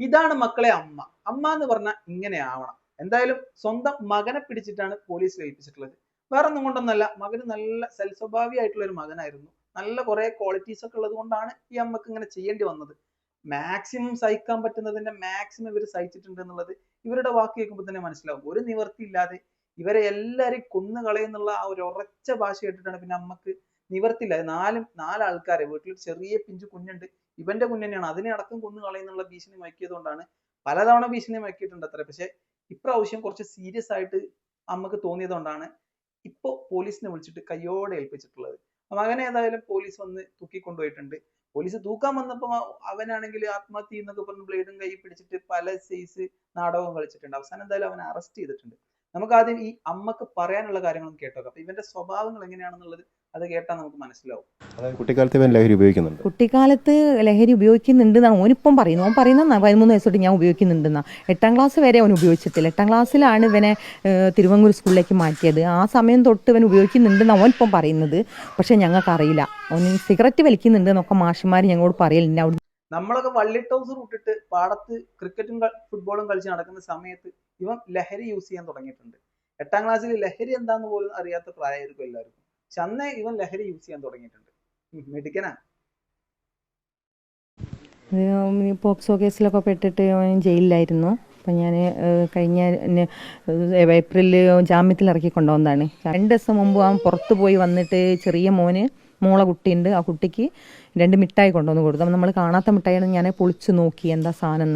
ഇതാണ് മക്കളെ അമ്മ. അമ്മ എന്ന് പറഞ്ഞാൽ ഇങ്ങനെ ആവണം. എന്തായാലും സ്വന്തം മകനെ പിടിച്ചിട്ടാണ് പോലീസ് ഏൽപ്പിച്ചിട്ടുള്ളത്. വേറെ ഒന്നും കൊണ്ടൊന്നല്ല മകന് നല്ല സൽസ്വഭാവിയായിട്ടുള്ള ഒരു മകനായിരുന്നു. നല്ല കുറെ ക്വാളിറ്റീസ് ഒക്കെ ഉള്ളത് കൊണ്ടാണ് ഈ അമ്മയ്ക്ക് ഇങ്ങനെ ചെയ്യേണ്ടി വന്നത്. മാക്സിമം സഹിക്കാൻ പറ്റുന്നതിന്റെ മാക്സിമം ഇവർ സഹിച്ചിട്ടുണ്ട് എന്നുള്ളത് ഇവരുടെ വാക്ക് കേൾക്കുമ്പോൾ തന്നെ മനസ്സിലാവും. ഒരു നിവർത്തി ഇല്ലാതെ ഇവരെ എല്ലാരെയും കൊന്നു കളയുന്നുള്ള ആ ഒരു ഉറച്ച ഭാഷ കേട്ടിട്ടാണ് പിന്നെ അമ്മയ്ക്ക് നിവർത്തിയില്ല. നാലും നാലാൾക്കാരെ വീട്ടിൽ ചെറിയ പിഞ്ചു കുഞ്ഞുണ്ട്. ഇവന്റെ കുഞ്ഞ് തന്നെയാണ്. അതിനെ അടക്കം കൊന്നു കളയുന്നുള്ള ഭീഷണി മയക്കിയതുകൊണ്ടാണ് പലതവണ ഭീഷണി മയക്കിയിട്ടുണ്ട് അത്ര. പക്ഷെ ഇപ്രാവശ്യം കുറച്ച് സീരിയസ് ആയിട്ട് അമ്മയ്ക്ക് തോന്നിയതുകൊണ്ടാണ് ഇപ്പോ പോലീസിനെ വിളിച്ചിട്ട് കയ്യോടെ ഏൽപ്പിച്ചിട്ടുള്ളത്. മകനെ ഏതായാലും പോലീസ് വന്ന് തൂക്കിക്കൊണ്ടുപോയിട്ടുണ്ട്. പോലീസ് തൂക്കാൻ വന്നപ്പോ അവനാണെങ്കിൽ ആത്മഹത്യ എന്നൊക്കെ പറഞ്ഞ് ബ്ലേഡും കൈ പിടിച്ചിട്ട് പല സൈസ് നാടകവും കളിച്ചിട്ടുണ്ട്. അവസാനം എന്തായാലും അവനെ അറസ്റ്റ് ചെയ്തിട്ടുണ്ട്. നമുക്ക് ആദ്യം ഈ അമ്മയ്ക്ക് പറയാനുള്ള കാര്യങ്ങളും കേട്ടോ അപ്പൊ ഇവന്റെ സ്വഭാവങ്ങൾ എങ്ങനെയാണെന്നുള്ളത് അത് കേട്ടാൽ നമുക്ക് മനസ്സിലാവും. കുട്ടിക്കാലത്ത് ഇവൻ ലഹരി ഉപയോഗിക്കുന്നുണ്ട്. കുട്ടിക്കാലത്ത് ലഹരി ഉപയോഗിക്കുന്നുണ്ടെന്നാണ് ഓനിപ്പം പറയുന്നത്. ഓൻ പറയുന്ന പതിമൂന്ന് വയസ്സോട്ട് ഞാൻ ഉപയോഗിക്കുന്നുണ്ടെന്നാ. എട്ടാം ക്ലാസ് വരെ അവൻ ഉപയോഗിച്ചിട്ടില്ല. എട്ടാം ക്ലാസ്സിലാണ് ഇവനെ തിരുവനന്തപുരം തിരുവങ്ങൂർ സ്കൂളിലേക്ക് മാറ്റിയത്. ആ സമയം തൊട്ട് ഇവൻ ഉപയോഗിക്കുന്നുണ്ടെന്നാണ് ഓനിപ്പം ഇപ്പം പറയുന്നത്. പക്ഷേ ഞങ്ങൾക്കറിയില്ല. ഓൻ സിഗരറ്റ് വലിക്കുന്നുണ്ട് എന്നൊക്കെ മാഷിമാർ ഞങ്ങളോട് പറയലുണ്ട്. അവിടെ നമ്മളൊക്കെ വള്ളിട്ട് ഹൗസ് ഇട്ടിട്ട് പാടത്ത് ക്രിക്കറ്റും ഫുട്ബോളും കളിച്ച് നടക്കുന്ന സമയത്ത് ഇവൻ ലഹരി യൂസ് ചെയ്യാൻ തുടങ്ങിയിട്ടുണ്ട്. എട്ടാം ക്ലാസ്സിൽ ലഹരി എന്താന്ന് പോലും അറിയാത്ത പ്രായമായിരിക്കും എല്ലാവർക്കും. പക്ഷെ ഇവൻ ലഹരി യൂസ് ചെയ്യാൻ തുടങ്ങിയിട്ടുണ്ട്. പോക്സോ കേസിലൊക്കെ പെട്ടിട്ട് ജയിലിലായിരുന്നു. അപ്പം ഞാൻ കഴിഞ്ഞ ഏപ്രിലിൽ ജാമ്യത്തിൽ ഇറക്കി കൊണ്ടുവന്നതാണ്. രണ്ട് ദിവസം മുമ്പ് അവൻ പുറത്ത് പോയി വന്നിട്ട് ചെറിയ മോന് മോളെ കുട്ടിയുണ്ട് ആ കുട്ടിക്ക് രണ്ട് മിഠായി കൊണ്ടുവന്ന് കൊടുത്തു. അപ്പം നമ്മൾ കാണാത്ത മിഠായിയാണ് ഞാൻ പൊളിച്ച് നോക്കി എന്താ സാധനം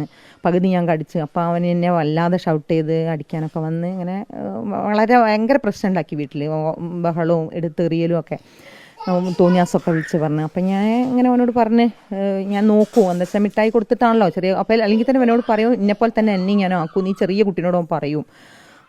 പകുതി ഞാൻ കടിച്ച്. അപ്പോൾ അവൻ എന്നെ വല്ലാതെ ഷൗട്ട് ചെയ്ത് അടിക്കാനൊക്കെ വന്ന് ഇങ്ങനെ വളരെ ഭയങ്കര പ്രശ്നം ഉണ്ടാക്കി വീട്ടിൽ ബഹളവും എടുത്തെറിയലും ഒക്കെ. തോന്നിയാസൊക്കെ വിളിച്ച് പറഞ്ഞു. അപ്പം ഞാൻ ഇങ്ങനെ അവനോട് പറഞ്ഞ് ഞാൻ നോക്കൂ. എന്താ വെച്ചാൽ മിഠായി കൊടുത്തിട്ടാണല്ലോ. ചെറിയ അപ്പോൾ അല്ലെങ്കിൽ തന്നെ അവനോട് പറയും. ഇന്നെപ്പോലെ തന്നെ എന്നെ ഞാൻ ആക്കും. നീ ചെറിയ കുട്ടീനോട് പറയും.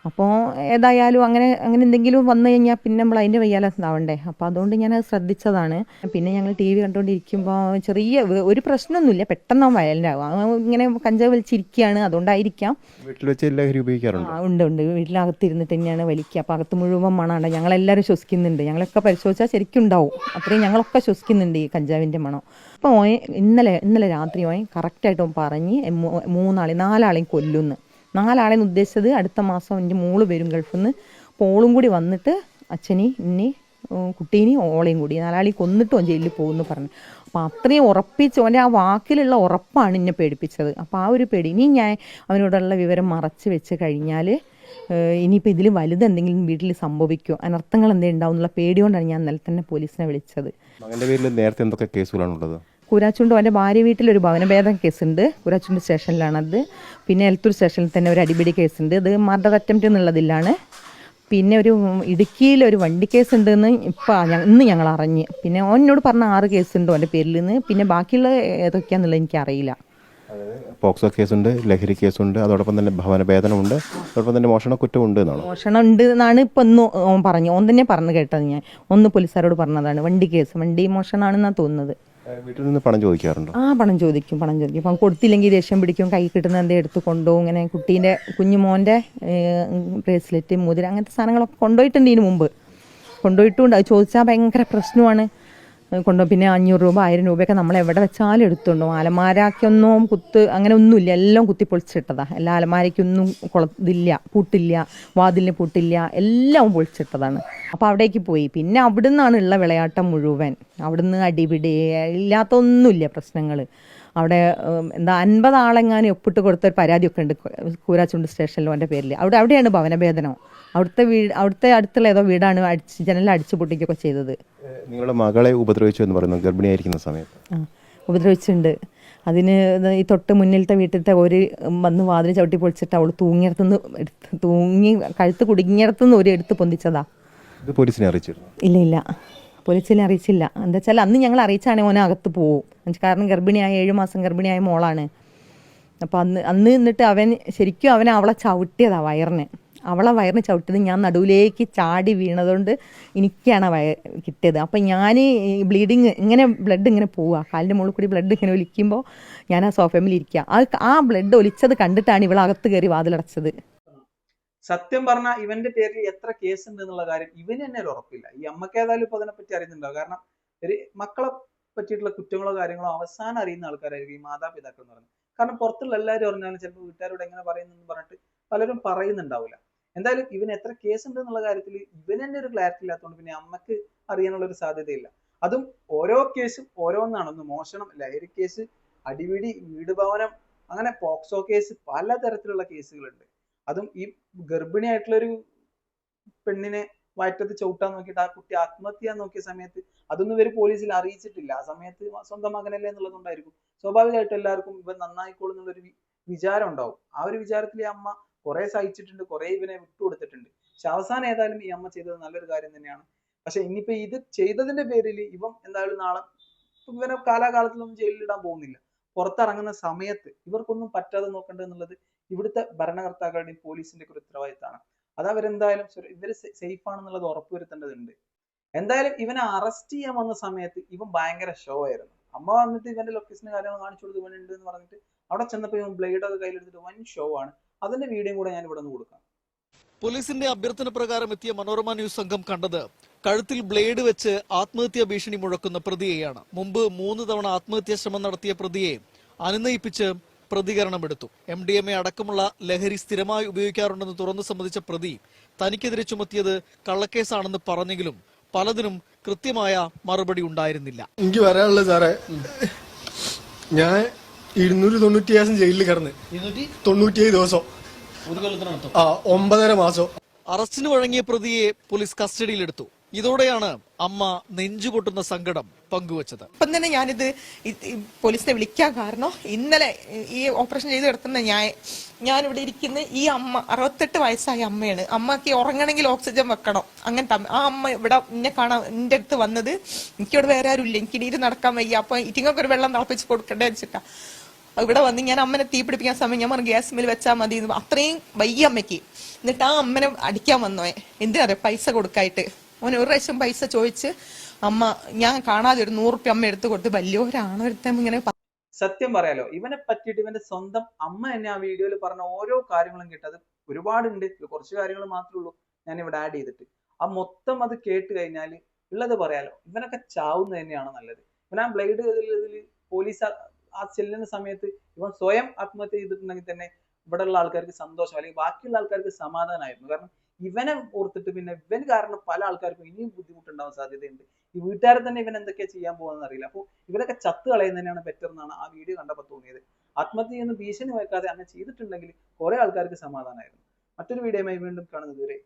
അപ്പോൾ ഏതായാലും അങ്ങനെ അങ്ങനെ എന്തെങ്കിലും വന്നു കഴിഞ്ഞാൽ പിന്നെ നമ്മൾ അതിന്റെ വയ്യാലെ ഉണ്ടാവണ്ടേ അപ്പോൾ അതുകൊണ്ട് ഞാൻ അത് ശ്രദ്ധിച്ചതാണ്. പിന്നെ ഞങ്ങൾ ടി വി കണ്ടുകൊണ്ടിരിക്കുമ്പോൾ ചെറിയ ഒരു പ്രശ്നമൊന്നുമില്ല പെട്ടെന്ന് അവൻ ഇങ്ങനെ കഞ്ചാവ് വലിച്ചിരിക്കുകയാണ് അതുകൊണ്ടായിരിക്കാം. വീട്ടിൽ വെച്ച് ലഹരി ഉപയോഗിക്കാറുണ്ട്? ആ ഉണ്ട് ഉണ്ട്. വീട്ടിലകത്തിരുന്നിട്ട് തന്നെയാണ് വലിക്കുക. അപ്പോൾ അകത്ത് മുഴുവൻ മണമാണ് ഞങ്ങളെല്ലാവരും ശ്വസിക്കുന്നുണ്ട്. ഞങ്ങളൊക്കെ പരിശോധിച്ചാൽ ശരിക്കും ഉണ്ടാവും അത്രയും ഞങ്ങളൊക്കെ ശ്വസിക്കുന്നുണ്ട് ഈ കഞ്ചാവിന്റെ മണം. അപ്പോൾ ഓൻ ഇന്നലെ ഇന്നലെ രാത്രി ഓൻ കറക്റ്റായിട്ട് ഓൻ പറഞ്ഞ് മൂന്നാളെയും മൂന്നാളെ നാലാളെയും കൊല്ലുന്നു. നാലാളെന്ന് ഉദ്ദേശിച്ചത് അടുത്ത മാസം എന്റെ മോൾ വരും ഗൾഫിൽ നിന്ന്. പോളും കൂടി വന്നിട്ട് അച്ഛനി ഇനി കുട്ടീനി ഓളെയും കൂടി. നാലാളി കൊന്നിട്ട് ജയിലിൽ പോകുമെന്ന് പറഞ്ഞു. അപ്പോൾ അത്രയും ഉറപ്പിച്ച് ഓന്റെ ആ വാക്കിലുള്ള ഉറപ്പാണ് എന്നെ പേടിപ്പിച്ചത്. അപ്പോൾ ആ ഒരു പേടി. ഇനി ഞാൻ അവനോടുള്ള വിവരം മറച്ച് വെച്ച് കഴിഞ്ഞാൽ ഇനിയിപ്പോൾ ഇതിൽ വലുത് എന്തെങ്കിലും വീട്ടിൽ സംഭവിക്കുമോ അനർത്ഥങ്ങൾ എന്തെങ്കിലും ഉണ്ടാവും എന്നുള്ള പേടി കൊണ്ടാണ് ഞാൻ ഇന്നലെ തന്നെ പോലീസിനെ വിളിച്ചത്. മകന്റെ പേരിൽ നേരത്തെ എന്തൊക്കെ കേസുകളാണുള്ളത് കൂരാച്ചുണ്ട് അവന്റെ ഭാര്യ വീട്ടിലൊരു ഭവനഭേദം കേസുണ്ട്. കൂരാച്ചുണ്ട് സ്റ്റേഷനിലാണത്. പിന്നെ എലത്തൂർ സ്റ്റേഷനിൽ തന്നെ ഒരു അടിപിടി കേസുണ്ട്. ഇത് മർഡർ അറ്റംപ്റ്റ് എന്നുള്ളതിലാണ്. പിന്നെ ഒരു ഇടുക്കിയിൽ ഒരു വണ്ടി കേസ് ഉണ്ടെന്ന് ഇപ്പം ഇന്ന് ഞങ്ങൾ അറിഞ്ഞ്. പിന്നെ ഓൻ എന്നോട് പറഞ്ഞ ആറ് കേസുണ്ടോ അവന്റെ പേരിൽ നിന്ന് പിന്നെ ബാക്കിയുള്ള ഏതൊക്കെയാണെന്നുള്ളത് എനിക്കറിയില്ല. പോക്സോ കേസുണ്ട് ലഹരി കേസുണ്ട് അതോടൊപ്പം തന്നെ ഭവനഭേദനമുണ്ട് അതോടൊപ്പം തന്നെ മോഷണ കുറ്റമുണ്ട് എന്നാണ്? മോഷണം ഉണ്ട് എന്നാണ് ഇപ്പം ഒന്ന് ഓൻ പറഞ്ഞു. ഓൻ തന്നെ പറഞ്ഞു കേട്ടത് ഞാൻ. ഒന്ന് പോലീസുകാരോട് പറഞ്ഞതാണ്. വണ്ടി കേസ് വണ്ടി മോഷണമാണെന്നാണ് തോന്നുന്നത്. വീട്ടിൽ നിന്ന് പണം ചോദിക്കാറുണ്ടോ? ആ പണം ചോദിക്കും പണം ചോദിക്കും. അപ്പം കൊടുത്തില്ലെങ്കിൽ ദേഷ്യം പിടിക്കും കൈ കിട്ടുന്ന എന്തേ എടുത്ത് കൊണ്ടുപോകും ഇങ്ങനെ കുട്ടീന്റെ കുഞ്ഞുമോന്റെ ബ്രേസ്ലെറ്റ് മുതിര അങ്ങനത്തെ സാധനങ്ങളൊക്കെ കൊണ്ടുപോയിട്ടുണ്ട് ഇതിന് മുമ്പ്. കൊണ്ടുപോയിട്ടുണ്ട് അത് ചോദിച്ചാൽ ഭയങ്കര പ്രശ്നമാണ്. കൊണ്ടു പിന്നെ അഞ്ഞൂറ് രൂപ ആയിരം രൂപയൊക്കെ നമ്മൾ എവിടെ വെച്ചാലും എടുത്തുണ്ടോ അലമാരക്കൊന്നും കുത്ത് അങ്ങനെ ഒന്നുമില്ല. എല്ലാം കുത്തി പൊളിച്ചിട്ടതാണ് എല്ലാ അലമാരയ്ക്കൊന്നും കൊളത്തില്ല പൂട്ടില്ല വാതിലിന് പൂട്ടില്ല എല്ലാം പൊളിച്ചിട്ടതാണ്. അപ്പോൾ അവിടേക്ക് പോയി. പിന്നെ അവിടെ നിന്നാണ് ഉള്ള വിളയാട്ടം മുഴുവൻ. അവിടുന്ന് അടിപിടി ഇല്ലാത്തൊന്നുമില്ല പ്രശ്നങ്ങൾ അവിടെ എന്താ അൻപത് ആളെങ്ങാനും ഒപ്പിട്ട് കൊടുത്ത ഒരു പരാതിയൊക്കെ ഉണ്ട് കൂരാച്ചുണ്ട് സ്റ്റേഷനിലും എന്റെ പേരിൽ. അവിടെ അവിടെയാണ് ഭവനഭേദനം. അവിടുത്തെ വീട് അവിടുത്തെ അടുത്തുള്ള ഏതോ വീടാണ് അടിച്ച് ജനലിൽ അടിച്ചു പൊട്ടിക്കുകയൊക്കെ ചെയ്തത്. നിങ്ങളുടെ മകളെ ഉപദ്രവിച്ചു എന്ന് പറയുന്നു ഗർഭിണിയായിരിക്കുന്ന സമയത്ത്? ആ ഉപദ്രവിച്ചിട്ടുണ്ട്. അതിന് ഈ തൊട്ട് മുന്നിലത്തെ വീട്ടിലത്തെ ഒരു വന്ന് വാതിൽ ചവിട്ടി പൊളിച്ചിട്ട് അവൾ തൂങ്ങിയിടത്തുനിന്ന് എടുത്ത് തൂങ്ങി കഴുത്ത് കുടുങ്ങിയിടത്തുനിന്ന് ഒരു എടുത്ത് പൊന്തിച്ചതാ. ഇത് പോലീസിനെ അറിയിച്ചിരുന്നു? ഇല്ല ഇല്ല. പോലീസിനെ അറിയിച്ചില്ല. എന്താ വെച്ചാൽ അന്ന് ഞങ്ങൾ അറിയിച്ചാണെങ്കിൽ ഓനെ അകത്ത് പോവും. കാരണം ഗർഭിണിയായ ഏഴ് മാസം ഗർഭിണിയായ മോളാണ്. അപ്പോൾ അന്ന് അന്ന് നിന്നിട്ട് അവൻ ശരിക്കും അവൻ അവളെ ചവിട്ടിയതാ വയറിന്. അവളെ വയറിന് ചവിട്ടിയത് ഞാൻ നടുവിലേക്ക് ചാടി വീണതുകൊണ്ട് എനിക്കാണ് വയ കിട്ടിയത്. അപ്പം ഞാൻ ബ്ലീഡിങ് ഇങ്ങനെ ബ്ലഡ് ഇങ്ങനെ പോവുക കാലിന്റെ മുകളിൽ കൂടി ബ്ലഡ് ഇങ്ങനെ ഒലിക്കുമ്പോൾ ഞാൻ ആ സോഫയിൽ ഇരിക്കുക ആ ആ ബ്ലഡ് ഒലിച്ചത് കണ്ടിട്ടാണ് ഇവളകത്ത് കയറി വാതിലടച്ചത്. സത്യം പറഞ്ഞാൽ ഇവന്റെ പേരിൽ എത്ര കേസ് ഉണ്ട് എന്നുള്ള കാര്യം ഇവന് തന്നെ ഒരു ഉറപ്പില്ല. ഈ അമ്മയ്ക്ക് ഏതായാലും ഇപ്പൊ അതിനെപ്പറ്റി അറിയുന്നുണ്ടാവും കാരണം ഒരു മക്കളെ പറ്റിയിട്ടുള്ള കുറ്റങ്ങളോ കാര്യങ്ങളോ അവസാനം അറിയുന്ന ആൾക്കാരായിരിക്കും ഈ മാതാപിതാക്കൾ എന്ന് പറയുന്നത്. കാരണം പുറത്തുള്ള എല്ലാവരും അറിഞ്ഞാലും ചിലപ്പോൾ വീട്ടുകാരോട് എങ്ങനെ പറയുന്നെന്ന് പറഞ്ഞിട്ട് പലരും പറയുന്നുണ്ടാവില്ല. എന്തായാലും ഇവന് എത്ര കേസ് ഉണ്ട് എന്നുള്ള കാര്യത്തിൽ ഇവന് തന്നെ ഒരു ക്ലാരിറ്റി ഇല്ലാത്തതുകൊണ്ട് പിന്നെ അമ്മയ്ക്ക് അറിയാനുള്ള ഒരു സാധ്യതയില്ല. അതും ഓരോ കേസും ഓരോന്നാണ്. ഒന്ന് മോഷണം ലഹരി കേസ് അടിപിടി വീട് ഭവനം അങ്ങനെ പോക്സോ കേസ് പലതരത്തിലുള്ള കേസുകളുണ്ട് അതും ഈ ഗർഭിണിയായിട്ടുള്ള ഒരു പെണ്ണിനെ വയറ്റത്ത് ചവിട്ടാൻ നോക്കിയിട്ട് ആ കുട്ടി ആത്മഹത്യ ചെയ്യാൻ നോക്കിയ സമയത്ത് അതൊന്നും ഇവർ പോലീസിൽ അറിയിച്ചിട്ടില്ല. ആ സമയത്ത് സ്വന്തം മകനല്ലേ എന്നുള്ളതുകൊണ്ടായിരിക്കും സ്വാഭാവികമായിട്ടും എല്ലാവർക്കും ഇവൻ നന്നായിക്കോളും എന്നുള്ളൊരു വിചാരം ഉണ്ടാവും. ആ ഒരു വിചാരത്തിൽ ഈ അമ്മ കുറെ സഹിച്ചിട്ടുണ്ട് കുറെ ഇവനെ വിട്ടുകൊടുത്തിട്ടുണ്ട്. പക്ഷെ അവസാനം ഏതായാലും ഈ അമ്മ ചെയ്തത് നല്ലൊരു കാര്യം തന്നെയാണ്. പക്ഷെ ഇനിയിപ്പോ ഇത് ചെയ്തതിന്റെ പേരിൽ ഇവൻ എന്തായാലും നാളെ ഇവനെ കാലാകാലത്തിലൊന്നും ജയിലിലിടാൻ പോകുന്നില്ല. പുറത്തിറങ്ങുന്ന സമയത്ത് ഇവർക്കൊന്നും പറ്റാതെ നോക്കേണ്ടത് എന്നുള്ളത് ഇവിടുത്തെ ഭരണകർത്താക്കളുടെയും പോലീസിന്റെ ഒക്കെ ഉത്തരവാദിത്തമാണ്. അത് അവരെന്തായാലും ഇവർ സേഫ് ആണെന്നുള്ളത് ഉറപ്പുവരുത്തേണ്ടതുണ്ട്. എന്തായാലും ഇവനെ അറസ്റ്റ് ചെയ്യാൻ വന്ന സമയത്ത് ഇവൻ ഭയങ്കര ഷോ ആയിരുന്നു. അമ്മ വന്നിട്ട് ഇവന്റെ ലൊക്കേഷൻ കാര്യങ്ങൾ കാണിച്ചു കൊടുത്ത് ഇവനുണ്ട് എന്ന് പറഞ്ഞിട്ട് അവിടെ ചെന്നപ്പോൾ ഇവൻ ബ്ലേഡ് ഒക്കെ കയ്യിലെടുത്തിട്ട് വൻ ഷോ ആണ്. അതിന്റെ വീഡിയോ കൂടെ ഞാൻ ഇവിടെ നിന്ന് കൊടുക്കാം. പോലീസിന്റെ അഭ്യർത്ഥന പ്രകാരം എത്തിയ മനോരമ ന്യൂസ് സംഘം കണ്ടത് കഴുത്തിൽ ബ്ലേഡ് വെച്ച് ആത്മഹത്യാ ഭീഷണി മുഴക്കുന്ന പ്രതിയെയാണ്. മുമ്പ് മൂന്ന് തവണ ആത്മഹത്യാ ശ്രമം നടത്തിയ പ്രതിയെ അനുനയിപ്പിച്ച് പ്രതികരണമെടുത്തു. എം ഡി എം എ അടക്കമുള്ള ലഹരി സ്ഥിരമായി ഉപയോഗിക്കാറുണ്ടെന്ന് തുറന്നു സമ്മതിച്ച പ്രതി തനിക്കെതിരെ ചുമത്തിയത് കള്ളക്കേസാണെന്ന് പറഞ്ഞെങ്കിലും പലതിനും കൃത്യമായ മറുപടി ഉണ്ടായിരുന്നില്ല. എനിക്ക് പറയാനുള്ളത് സാറേ ഞാൻ ഇരുന്നൂറ്റി തൊണ്ണൂറ്റി ദിവസം ജയിലിൽ കിടന്ന്. തൊണ്ണൂറ്റിയേഴ് ദിവസം. ആ ഒമ്പതര മാസം. അറസ്റ്റിന് വഴങ്ങിയ പ്രതിയെ പോലീസ് കസ്റ്റഡിയിലെടുത്തു. ഇതോടെയാണ് അമ്മ നെഞ്ചുപൊട്ടുന്ന സങ്കടം പങ്കുവച്ചത്. ഇപ്പം തന്നെ ഞാനിത് പോലീസിനെ വിളിക്കാൻ കാരണം ഇന്നലെ ഈ ഓപ്പറേഷൻ ചെയ്ത് കിടക്കുന്ന ഞാൻ ഞാനിവിടെ ഇരിക്കുന്ന ഈ അമ്മ അറുപത്തെട്ട് വയസ്സായ അമ്മയാണ്. അമ്മയ്ക്ക് ഉറങ്ങണമെങ്കിൽ ഓക്സിജൻ വെക്കണം. അങ്ങനത്തെ ആ അമ്മ ഇവിടെ എന്നെ കാണാൻ എന്റെ അടുത്ത് വന്നത് എനിക്കിവിടെ വേറെ ആരുമില്ല. എനിക്ക് നീര് നടക്കാൻ വയ്യ. അപ്പൊ ഇറ്റിങ്ങൊക്കെ ഒരു വെള്ളം തിളപ്പിച്ച് കൊടുക്കണ്ടേ വെച്ചിട്ടാ. ഇവിടെ വന്ന് ഞാൻ അമ്മനെ തീ പിടിപ്പിക്കാൻ സമയം ഞാൻ പറഞ്ഞു ഗ്യാസ് മിൽ വെച്ചാൽ മതി. അത്രയും വയ്യ അമ്മയ്ക്ക്. എന്നിട്ട് ആ അമ്മനെ അടിക്കാൻ വന്നോ എന്തിനാ പൈസ കൊടുക്കായിട്ട്. അവൻ ഒരു പ്രാവശ്യം പൈസ ചോദിച്ച് അമ്മ ഞാൻ കാണാതെ ഒരു നൂറുപ്യ അമ്മ എടുത്തു കൊടുത്ത് വലിയ ഒരുത്തം ഇങ്ങനെ സത്യം പറയാലോ ഇവനെ പറ്റിയിട്ട് ഇവന്റെ സ്വന്തം അമ്മ എന്നെ ആ വീഡിയോയിൽ പറഞ്ഞ ഓരോ കാര്യങ്ങളും കേട്ടത് ഒരുപാടുണ്ട്. കുറച്ച് കാര്യങ്ങൾ മാത്രമേ ഉള്ളൂ ഞാൻ ഇവിടെ ആഡ് ചെയ്തിട്ട്. ആ മൊത്തം അത് കേട്ട് കഴിഞ്ഞാൽ ഉള്ളത് പറയാലോ ഇവനൊക്കെ ചാവുന്ന തന്നെയാണ് നല്ലത്? ഇവൻ ആ ബ്ലേഡ് പോലീസ് ആ ചെല്ലുന്ന സമയത്ത് ഇവൻ സ്വയം ആത്മഹത്യ ചെയ്തിട്ടുണ്ടെങ്കിൽ തന്നെ ഇവിടെയുള്ള ആൾക്കാർക്ക് സന്തോഷം അല്ലെങ്കിൽ ബാക്കിയുള്ള ആൾക്കാർക്ക് സമാധാനമായിരുന്നു. കാരണം ഇവനെ ഓർത്തിട്ട് പിന്നെ ഇവൻ കാരണം പല ആൾക്കാർക്കും ഇനിയും ബുദ്ധിമുട്ടുണ്ടാവാൻ സാധ്യതയുണ്ട്. ഈ വീട്ടുകാരെ തന്നെ ഇവൻ എന്തൊക്കെയാ ചെയ്യാൻ പോകുന്നത് അറിയില്ല. അപ്പോൾ ഇവരൊക്കെ ചത്ത് കളയുന്നതിനാണ് ബെറ്റർ എന്നാണ് ആ വീഡിയോ കണ്ടപ്പോൾ തോന്നിയത്. ആത്മഹത്യ ചെയ്യുന്ന ഭീഷണി വെക്കാതെ അങ്ങനെ ചെയ്തിട്ടുണ്ടെങ്കിൽ കുറെ ആൾക്കാർക്ക് സമാധാനമായിരുന്നു. മറ്റൊരു വീഡിയോയുമായി വീണ്ടും കാണുന്നത് വരെ.